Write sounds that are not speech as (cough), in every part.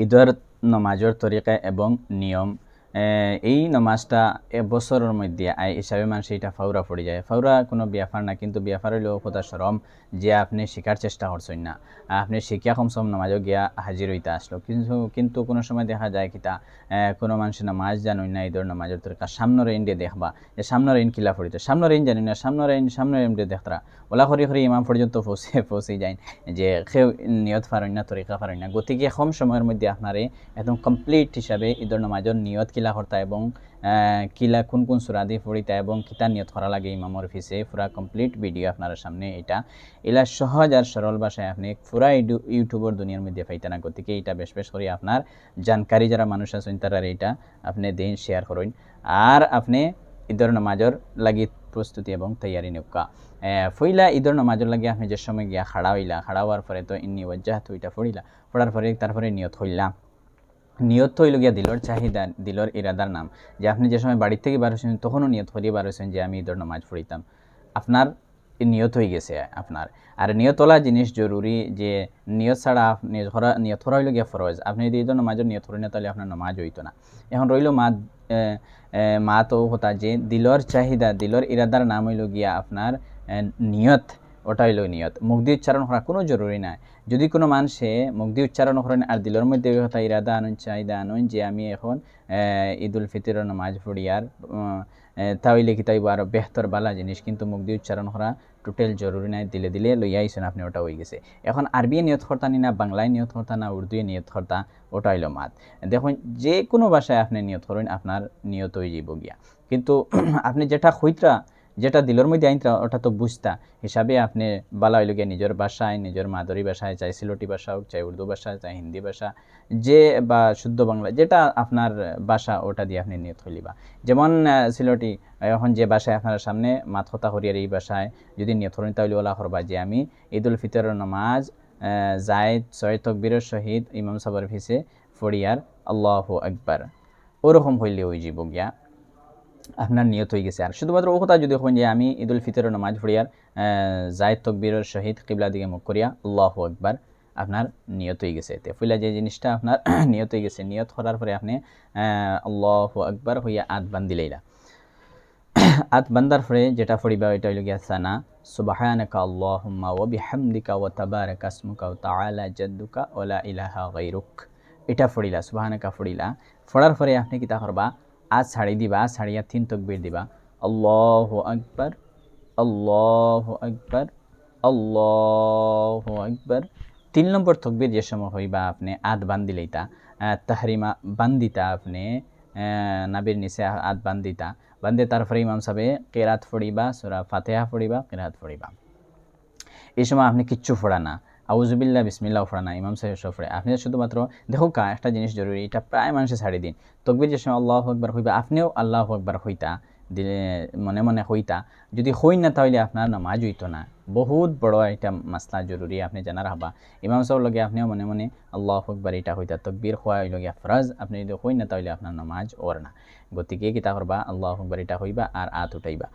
ঈদের নমাজের তরিকা এবং নিয়ম এই নমাজটা এবছরের মধ্যে আই হিসাবে মানুষ এটা ফাউরা পড়ে যায়। ফাউরা কোনো বিয়াফার না, কিন্তু বিয়াফার হইলেও কথা সরম যে আপনি শেখার চেষ্টা করছেন না। আপনি শিখিয়া কমসম নামাজও গিয়া হাজির হইতে আসলো। কিন্তু কিন্তু কোনো সময় দেখা যায় কিতা কোনো মানুষের নামাজ জানুই না ঈদের নামাজের তরিকা সামনের দিয়ে দেখবা যে সামনের রেইন কিলা পড়িতে সামনের রেইন জানি না, সামনের রেইন সামনের দিয়ে দেখতরা। ওলা করি করি ইমাম পর্যন্ত পৌঁছে পৌঁছে যায় যে কেউ নিয়ত ফারেন না, তরিকা ফারেন না। গতিকে কম সময়ের মধ্যে আপনারে একদম কমপ্লিট হিসাবে ঈদের নামাজের নিয়ত কিলা করতা এবং কিলা কোন কোন সুরা দিয়ে পড়িতা এবং কিতা নিয়ত করা লাগে ইমামর ফিসে পুরা কমপ্লিট ভিডিও আপনার সামনে এটা। এলা সহজ আর সরল ভাষায় আপনি পুরা ইউটিউবের দুনিয়ার মধ্যে পাইতে না, গতিকে এটা বেশ বেশ করে আপনার জানকারী যারা মানুষ আছেন তারা এটা আপনি দিন শেয়ার করুন আর আপনি ঈদের নামাজর লাগি প্রস্তুতি এবং তৈয়ারি নৌকা। ফইলা ঈদর নামাজর লাগে আপনি যে সময় গিয়া খাড়া হইলা খাড়া হওয়ার পরে তো ইন্নি ওয়াজ্জাহ তো এটা পড়িলা পড়ার পরে তারপরে নিয়ত হইলাম নিয়ত হইল গিয়া দিলর চাহিদা, দিলর ইরাদার নাম। যে আপনি যে সময় বাড়ির থেকে বার হয়েছেন তখনও নিয়ত করিয়ে বার হয়েছেন যে আমি ঈদের নামাজ পড়িতাম। আপনার নিয়ত হয়ে গেছে আপনার। আর নিয়তলা জিনিস জরুরি যে নিয়ত ছাড়া আপনি নিয়ত করা হইল গিয়া ফরজ। আপনি যদি ঈদের নামাজের নিয়ত করেন না, তাহলে আপনার নামাজ হইতো না। এখন রইল মা মা তো হতা যে দিলর চাহিদা, দিলর ইরাদার নাম হইল গিয়া আপনার নিয়ত। ওটা হইল নিয়ত। মুগ্ধি উচ্চারণ করা কোনো জরুরি নাই। যদি কোনো মানুষে মুগ্ধি উচ্চারণ করেন, আর দিলর মধ্যে কথা, ইরাদা আনুন, চাহিদা আনুন, যে আমি এখন ঈদুল ফিতরের নামাজ পড়িয়ার তাহলে কি তাইব আরও বেহতর বালা জিনিস, কিন্তু মুগ্ধি উচ্চারণ করা টোটাল জরুরি নাই, দিলে দিলে লইয়া আইসেন আপনি, ওটা হয়ে গেছে। এখন আরবি নিয়ত কর্তা নি না, বাংলায় নিয়ত কর্তা না উর্দুয়ে নিয়ত কর্তা ওটা হইল মাত। দেখুন, যে কোনো ভাষায় আপনি নিয়ত করেন, আপনার নিয়ত হয়ে যাব গিয়া। কিন্তু (clears throat) আপনি যেটা খুঁজরা যেটা দিলর মধ্যে আইনটা ওটা তো বুঝতা। হিসাবে আপনি বালা হইল গিয়ে নিজের ভাষায়, নিজের মাদরি ভাষায়, চাই সিলোটি ভাষা হোক, চাই উর্দু ভাষা, চাই হিন্দি ভাষা, যে বা শুদ্ধ বাংলা, যেটা আপনার ভাষা, ওটা দিয়ে আপনি নিয়ত হইলিবা যেমন সিলোটি, এখন যে ভাষায় আপনার সামনে মাথতা হরিয়ার এই ভাষায় যদি নিয়ত হরেন তাহলে ওলা করবা যে আমি ঈদুল ফিতরের নমাজ জায়দ, ছয় তকবীরের শহীদ, ইমাম সাবর ভিসে ফড়িয়ার আল্লাহ আকবার। ওরকম হইলে ওই জীব গিয়া। আপনার নিয়ত হয়ে গেছে। আর শুধুমাত্র ও কথা যদি হন যে আমি ঈদুল ফিতরের নামাজ পড়িয়ার জায়দ তকবীরের সহিত কিবলা দিকে মুখ করিয়া আল্লাহ একবার আপনার নিয়ত হয়ে গেছে। তে ফুলা যে জিনিসটা আপনার (clears throat) নিয়ত হয়ে গেছে, নিয়ত করার পরে আপনি আল্লাহ একবার হইয়া আত বান্দিলেইলা (clears throat) আত বান্দার পরে যেটা ফড়িবা ওইটা হইল গিয়া সানা, সুবাহানাকা আল্লাহুম্মা ওয়া বিহামদিকা ওয়া তাবারাকা ইসমুকা ওয়া তাআলা জাদ্দুকা ওয়া ইলাহা গায়রুক এটা ফড়িলা সুবাহানাকা ফড়িলা ফড়ার পরে আপনি কিতা করবা আজ ছাড়ি দিবা ছাড়িয়া তিন তকবির দিবা আল্লাহ আকবর আল্লাহ আকবর আল্লাহ আকবর তিন নম্বর তকবির যে সময় হইবা আপনি আদ বান্দিলেইতা তাহরিমা বান্দিতা আপনি নাবির নিচে আদ বান্দিতা বান্দে তারপরে ইমাম সাহেব কেরাত ফড়িবা সুরা ফাতেহা ফড়িবা কেরাত ফড়িবা এই সময় আপনি কিচ্ছু ফোড়া না আউজুবিল্লা বিসমিল্লা ফোড়ানা ইমাম সাহেব সফরে। আপনি শুধুমাত্র, দেখো কা, একটা জিনিস জরুরি, এটা প্রায় মানুষের ছাড়ি দিন। তকবির যে সময় আল্লাহ একবার হইবা, আপনিও আল্লাহ একবার হইতা। দিলে মনে মনে হইতা, যদি হই না তাহলে আপনার নামাজ হইতো না। বহুত বড় একটা মাসলা জরুরি আপনি জানার হবা। ইমাম সাহেব লগে আপনিও মনে মনে আল্লাহ আকবর এটা হইতা তকবির খোয়া লগিয়া ফরাজ, আপনি যদি হই না তাহলে আপনার নামাজ ওর না। গতিকে কিতা করবা, আল্লাহ আকবর এটা হইবা আর আত উঠাইবা।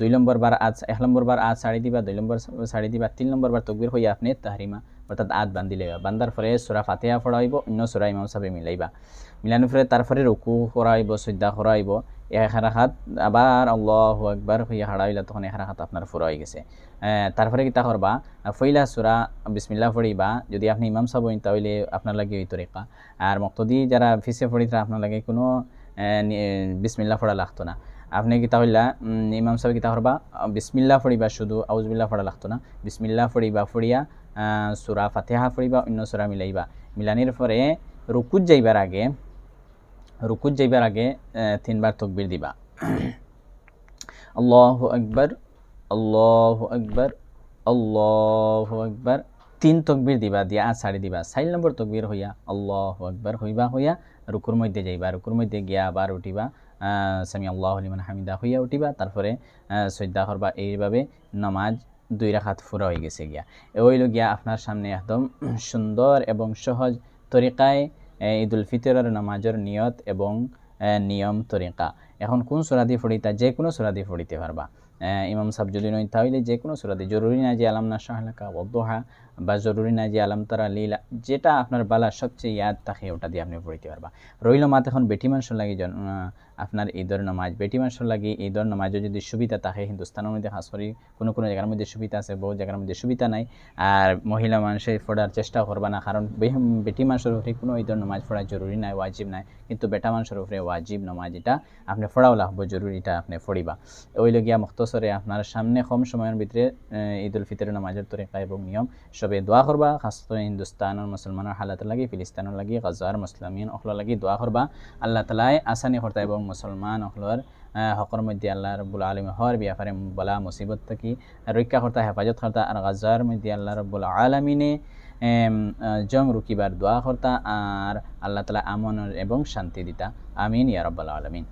দুই নম্বর বার আজ এক নম্বর বার আজ ছাড়ি দিবা, দুই নম্বর ছাড়ি দিবা, তিন নম্বর বার তকবির হইয়া আপনি তাহারিমা অর্থাৎ আত বান্ধি বান্ধিলে বান্দার ফলে সুরা ফাতেহা ফড়াইব অন্য সুরা ইমাম সাহেব মিলাইবা। মিলানোর ফলে তারপরে রুকু করাইব, সজ্জা করাইব এক হাত, আবার আল্লাহ একবার হইয়া হারাইলা তখন এক হাত আপনার ফুরাই গেছে। তারপরে কিতা করবা? ফইলা সুরা বিসমিল্লা ফড়িবা যদি আপনি ইমাম সাহেব হইন তাহলে আপনার লাগে ওই তরিকা। আর মক্তদি যারা ফিসে ফড়ি তারা আপনার লাগে কোনো বিসমিল্লা ফড়া লাগতো না। আপনি কিতা হইলা ইমাম সাহেব কিতা করবা? বিসমিল্লা ফড়িবা শুধু আউজবিল্লা ফড়া লাগতো না। বিসমিল্লা ফড়িবা ফড়িয়া সুরা ফাতেহা ফড়িবা অন্য সুরা মিলাইবা। মিলানির পরে রুকুত যাইবার আগে রুকুত যাইবার আগে তিনবার তকবির দিবা। আল্লাহ আকবর আল্লাহ আকবর আল্লাহ আকবর। তিন তকবির দিবা, দিয়া ছাড়ি দিবা। চাৰি নম্বৰ তকবির হইয়া আল্লাহ আকবর হইবা হইয়া রুকুর মধ্যে যাইবা। রুকুর মধ্যে গিয়া আবার উঠিবা সামি আল্লাহ লিমান হামিদা হইয়া উঠিবা। তারপরে শ্রদ্ধা করবা। এইভাবে নামাজ দুই রাখাত ফুরা হয়ে গেছে গিয়া। হইল গিয়া আপনার সামনে একদম সুন্দর এবং সহজ তরিকায় ঈদুল ফিতরের নামাজের নিয়ত এবং নিয়ম তরিকা। এখন কোন সুরাদি ফড়িতা যে কোনো সুরাদি ফড়িতে পারবা। ইমাম সাহেব যদি নয় তাহলে যে কোনো সুরাদি জরুরি না যে আলাম না শাহলাকা ওদ্দোহা বা জরুরি নাই যে আলম তারা লীলা, যেটা আপনার বালা সবচেয়ে ইয়াদ থাকে ওটা দিয়ে আপনি পড়িতে পারবা। রইল মাত এখন বেটি মানুষের লাগে আপনার ঈদর নামাজ। বেটি মানুষের লাগে ঈদর নামাজও যদি সুবিধা থাকে হিন্দুস্তানের মধ্যে, খাস করে কোনো কোনো জায়গার মধ্যে সুবিধা আছে, বহু জায়গার মধ্যে সুবিধা নাই। আর মহিলা মানুষে পড়ার চেষ্টা করবা না, কারণ বেটি মানুষের উপরে কোনো ঈদর নামাজ পড়া জরুরি নাই, ওয়াজিব নাই। কিন্তু বেটা মানুষের উপরে ওয়াজিব নামাজ, এটা আপনি পড়াও লাগবো জরুরি এটা আপনি পড়িবা ওই লগিয়া মুক্তসরে আপনার সামনে কম সময়ের ভিতরে ঈদ উল ফিতরের নামাজের তরিকা এবং নিয়ম সবে দোয়া করবা। খাস করে হিন্দুস্তানের মুসলমানের হালাত লাগি, ফিলিস্তানের লাগি, গাজার মুসলামিন অখল লাগি দোয়া করবা। আল্লাহ তালাই আসানি করতা এবং মুসলমান অখলর হকর মধ্যে আল্লাহ রব্বুল আলম হর বিয়াফারে বলা মুসিবত থাকি। রক্ষা করতা, হেফাজত করতা আর গাজার মধ্যে আল্লাহ রব্বুল আলমিনে জং রুকিবার দোয়া করতা আর আল্লাহ তালা আমন এবং শান্তি দিতা। আমিন ইয়া রব্বাল আলমিন।